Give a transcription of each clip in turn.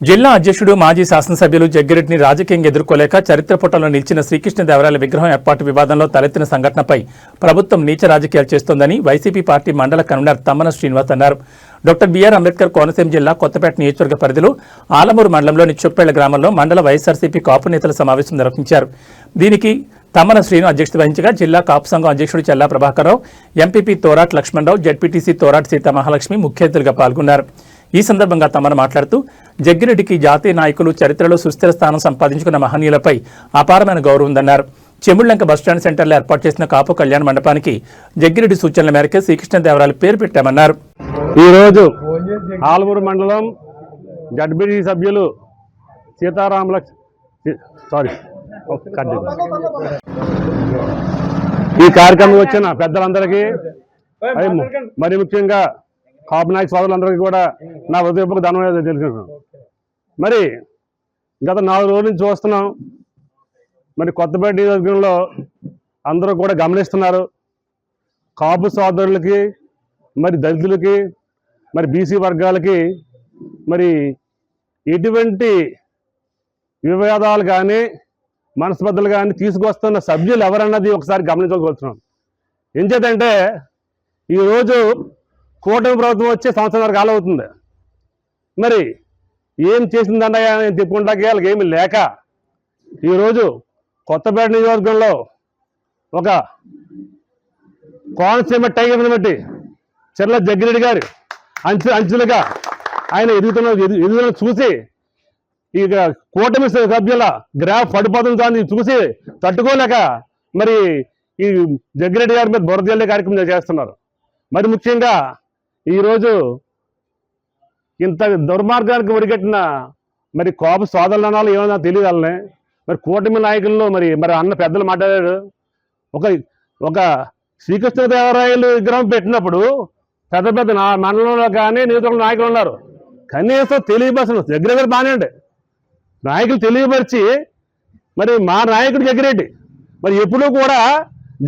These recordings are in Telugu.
జిల్లా అధ్యక్షుడు మాజీ శాసనసభ్యులు జగ్గిరెడ్డిని రాజకీయంగా ఎదుర్కోలేక చరిత్ర పుటంలో నిలిచిన శ్రీకృష్ణదేవరాయల విగ్రహం ఏర్పాటు వివాదంలో తలెత్తిన సంఘటనపై ప్రభుత్వం నీచ రాజకీయాలు చేస్తోందని వైసీపీ పార్టీ మండల కన్వీనర్ తమ్మన శ్రీనివాస్ అన్నారు. డాక్టర్ బీఆర్ అంబేద్కర్ కోనసీమ జిల్లా కొత్తపేట నియోజకవర్గ పరిధిలో ఆలమూరు మండలంలోని చొప్పేళ్ళ గ్రామంలో మండల వైఎస్ఆర్సీపీ కాపు నేతల సమావేశం నిర్వహించారు. దీనికి తమ్మన శ్రీను అధ్యక్షత వహించగా జిల్లా కాపు సంఘం అధ్యక్షుడు చెల్లా ప్రభాకర్రావు ఎంపీపీ తోరాట్ లక్ష్మణరావు జడ్పీటీసీ తోరాట్ సీతా మహాలక్ష్మి ముఖ్య అతిథులుగా పాల్గొన్నారు. ఈ సందర్భంగా తమను మాట్లాడుతూ జగ్గిరెడ్డికి జాతీయ నాయకులు చరిత్రలో సుస్థిర స్థానం సంపాదించుకున్న మహనీయులపై అపారమైన గౌరవం ఉందన్నారు. చెముళ్ళంక బస్టాండ్ సెంటర్లో ఏర్పాటు చేసిన కాపు కళ్యాణ మండపానికి జగ్గిరెడ్డి సూచనల మేరకు శ్రీకృష్ణదేవరాయలు పేరు పెట్టామన్నారు. ఈరోజు ఆలమూరు మండలం జడ్బిడి సభ్యులు సీతారాముల సారీ ఈ కార్యక్రమం వచ్చిన పెద్దలందరికీ మరి ముఖ్యంగా కాపు నాయక సోదరులందరికీ కూడా నా హృదయపూర్వక ధన్యవాదాలు తెలుసుకున్నాను మరి గత నాలుగు రోజుల నుంచి చూస్తున్నాం. మరి కొత్తపేట నియోజకవర్గంలో అందరూ కూడా గమనిస్తున్నారు. కాపు సోదరులకి మరి దళితులకి మరి బీసీ వర్గాలకి మరి ఎటువంటి వివాదాలు కానీ మనస్పర్ధలు కానీ తీసుకొస్తున్న సభ్యులు ఎవరన్నది ఒకసారి గమనించవలసినాం ఏం చేతంటే ఈరోజు కూటమి ప్రభుత్వం వచ్చే సంవత్సరం కాలం అవుతుంది మరి ఏం చేసిందన్నయ్యా నేను చెప్పుకుంటాకి వాళ్ళకి ఏమి లేక ఈరోజు కొత్తపేట నియోజకవర్గంలో ఒక కోనసీమ టైగర్ని బట్టి చెర్ల జగ్గిరెడ్డి గారు అంచు అంచులుగా ఆయన ఎదుగుతున్న ఎదు- ఎదుగుదల చూసి ఇక కూటమి సభ్యుల గ్రాఫ్ పడిపోతుంది దాన్ని చూసి తట్టుకోలేక మరి ఈ జగ్గిరెడ్డి గారి మీద బురద కార్యక్రమం చేస్తున్నారు. మరి ముఖ్యంగా ఈరోజు ఇంత దుర్మార్గానికి ఒరిగట్టిన మరి కోప సోదరులు అనాలి ఏమన్నా తెలియదు వాళ్ళని. మరి కూటమి నాయకుల్లో మరి మరి అన్న పెద్దలు మాట్లాడాడు ఒక ఒక శ్రీకృష్ణదేవరాయలు విగ్రహం పెట్టినప్పుడు పెద్ద పెద్ద మండలంలో కానీ నియోజకవర్గ నాయకులు ఉన్నారు. కనీసం తెలియపరచను దగ్గర దగ్గర బాగానే నాయకులు తెలియపరిచి మరి మా నాయకుడు జగ్గిరెడ్డి మరి ఎప్పుడూ కూడా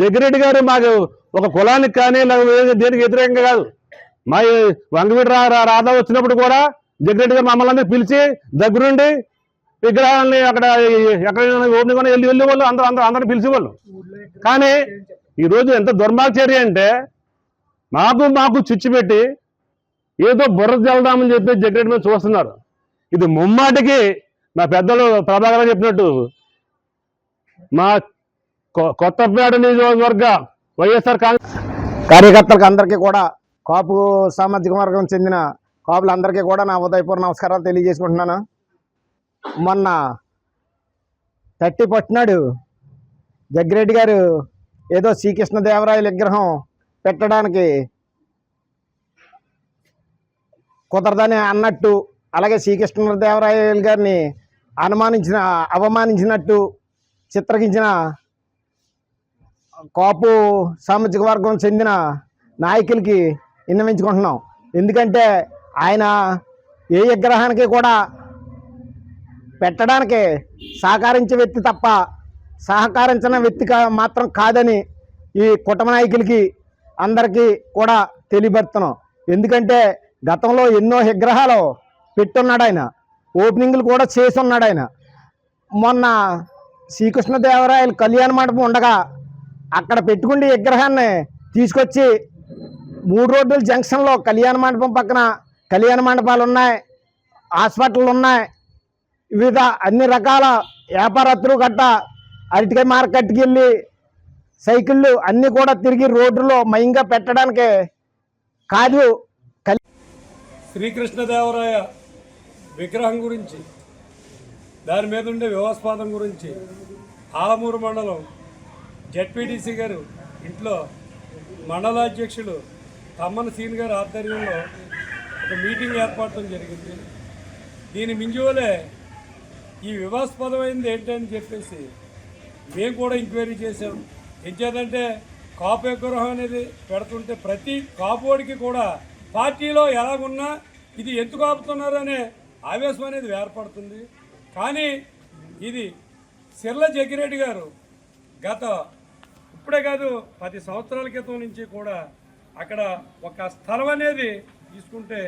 జగ్గిరెడ్డి గారు మాకు ఒక కులానికి కానీ లేకపోతే దేనికి వ్యతిరేకంగా కాదు. మా ఈ వంగవీటి రా రాధా వచ్చినప్పుడు కూడా జగ్గిరెడ్డి గారు మమ్మల్ని అందరూ పిలిచి దగ్గరుండి విగ్రహాలని అక్కడ ఎక్కడైనా కూడా వెళ్ళి వెళ్ళి వాళ్ళు అందరూ అందరూ అందరిని పిలిచేవాళ్ళు కానీ ఈరోజు ఎంత దుర్మార్గచర్య అంటే మాకు మాకు చిచ్చు పెట్టి ఏదో బుర్ర చల్దామని చెప్పి జగ్రెడ్డి మీద చూస్తున్నారు. ఇది ముమ్మాటికి మా పెద్దలు ప్రభాకర్ చెప్పినట్టు మా కొ- కొత్తపేట నియోజకవర్గ వైఎస్ఆర్ కాంగ్రెస్ కార్యకర్తలకు అందరికీ కూడా కాపు సామాజిక వర్గం చెందిన కాపులందరికీ కూడా నా ఉదయపూర్ నమస్కారాలు తెలియజేసుకుంటున్నాను. మొన్న తట్టి పట్టినాడు జగ్గిరెడ్డి గారు ఏదో శ్రీకృష్ణదేవరాయల విగ్రహం పెట్టడానికి కుదరదని అన్నట్టు అలాగే శ్రీకృష్ణదేవరాయలు గారిని అనుమానించిన అవమానించినట్టు చిత్రగించిన కాపు సామాజిక వర్గం చెందిన నాయకులకి విన్నవించుకుంటున్నాం. ఎందుకంటే ఆయన ఏ విగ్రహానికి కూడా పెట్టడానికి సహకరించే వ్యక్తి తప్ప సహకరించిన వ్యక్తి మాత్రం కాదని ఈ కుటుంబ నాయకులకి అందరికీ కూడా తెలియబడుతున్నాం ఎందుకంటే గతంలో ఎన్నో విగ్రహాలు పెట్టున్నాడు ఆయన. ఓపెనింగ్లు కూడా చేసి ఉన్నాడు ఆయన. మొన్న శ్రీకృష్ణదేవరాయలు కళ్యాణ మండపం ఉండగా అక్కడ పెట్టుకుండే విగ్రహాన్ని తీసుకొచ్చి మూడు రోడ్ల జంక్షన్లో కళ్యాణ మండపం పక్కన కళ్యాణ మండపాలు ఉన్నాయి హాస్పిటల్ ఉన్నాయి వివిధ అన్ని రకాల వ్యాపారస్తులు గట్ట అరటికాయ మార్కెట్కి వెళ్ళి సైకిళ్ళు అన్నీ కూడా తిరిగి రోడ్డులో మయంగా పెట్టడానికి కాదు. శ్రీకృష్ణదేవరాయ విగ్రహం గురించి దాని మీద ఉండే వివాస్పాదం గురించి ఆలమూరు మండలం జడ్పీటీసీ గారు ఇంట్లో మండలాధ్యక్షులు తమ్మన సీన్ గారి ఆధ్వర్యంలో ఒక మీటింగ్ ఏర్పడటం జరిగింది. దీని మింజువలే ఈ వివాదాస్పదమైంది ఏంటని చెప్పేసి మేము కూడా ఎంక్వైరీ చేసాం ఏం కాపు విగ్రహం అనేది పెడుతుంటే ప్రతి కాపోడికి కూడా పార్టీలో ఎలాగున్నా ఇది ఎందుకు ఆపుతున్నారనే అనే ఆవేశం అనేది ఏర్పడుతుంది. కానీ ఇది సిర్ల జగ్గిరెడ్డి గారు గత ఇప్పుడే కాదు పది సంవత్సరాల క్రితం నుంచి కూడా అక్కడ ఒక స్థలం అనేది తీసుకుంటే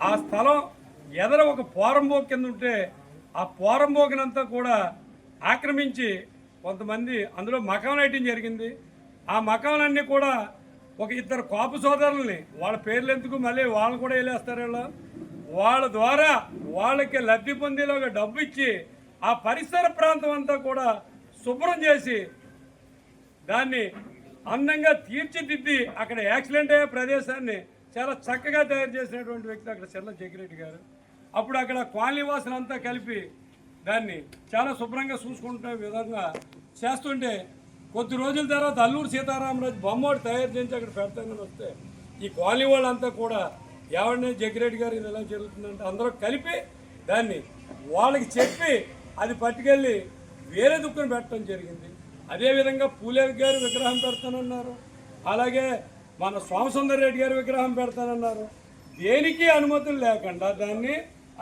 ఆ స్థలం ఎదర ఒక పోరంబో కింద ఉంటే ఆ పోరంబోకినంతా కూడా ఆక్రమించి కొంతమంది అందులో మకాం వేయటం జరిగింది. ఆ మకాంలన్నీ కూడా ఒక ఇద్దరు కాపు సోదరుల్ని వాళ్ళ పేర్లు ఎందుకు మళ్ళీ వాళ్ళు కూడా వెళ్ళేస్తారు వీళ్ళు? వాళ్ళ ద్వారా వాళ్ళకి లబ్ధి పొందేలాగా డబ్బు ఇచ్చి ఆ పరిసర ప్రాంతం అంతా కూడా శుభ్రం చేసి దాన్ని అందంగా తీర్చిదిద్ది అక్కడ యాక్సిడెంట్ అయ్యే ప్రదేశాన్ని చాలా చక్కగా తయారు చేసినటువంటి వ్యక్తి అక్కడ చెర్ల జగ్గిరెడ్డి గారు. అప్పుడు అక్కడ కాలనీ అంతా కలిపి దాన్ని చాలా శుభ్రంగా చూసుకుంటున్న విధంగా చేస్తుంటే కొద్ది రోజుల తర్వాత అల్లూరు సీతారామరాజు బొమ్మోడు తయారు చేసి అక్కడ పెడతానని వస్తే ఈ కాలనీ వాళ్ళంతా కూడా ఎవరినే జగ్గిరెడ్డి గారు ఇది ఎలా జరుగుతుందంటే అందరూ కలిపి దాన్ని వాళ్ళకి చెప్పి అది పట్టుకెళ్ళి వేరే దుక్కును పెట్టడం జరిగింది. అదేవిధంగా పూలేరు గారు విగ్రహం పెడతానన్నారు. అలాగే మన సోమసుందర్ రెడ్డి గారు విగ్రహం పెడతానన్నారు. దేనికి అనుమతులు లేకుండా దాన్ని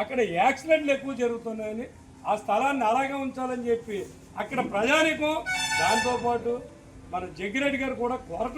అక్కడ యాక్సిడెంట్లు ఎక్కువ జరుగుతున్నాయని ఆ స్థలాన్ని అలాగే ఉంచాలని చెప్పి అక్కడ ప్రజానికం దాంతోపాటు మన జగ్గిరెడ్డి గారు కూడా కొరట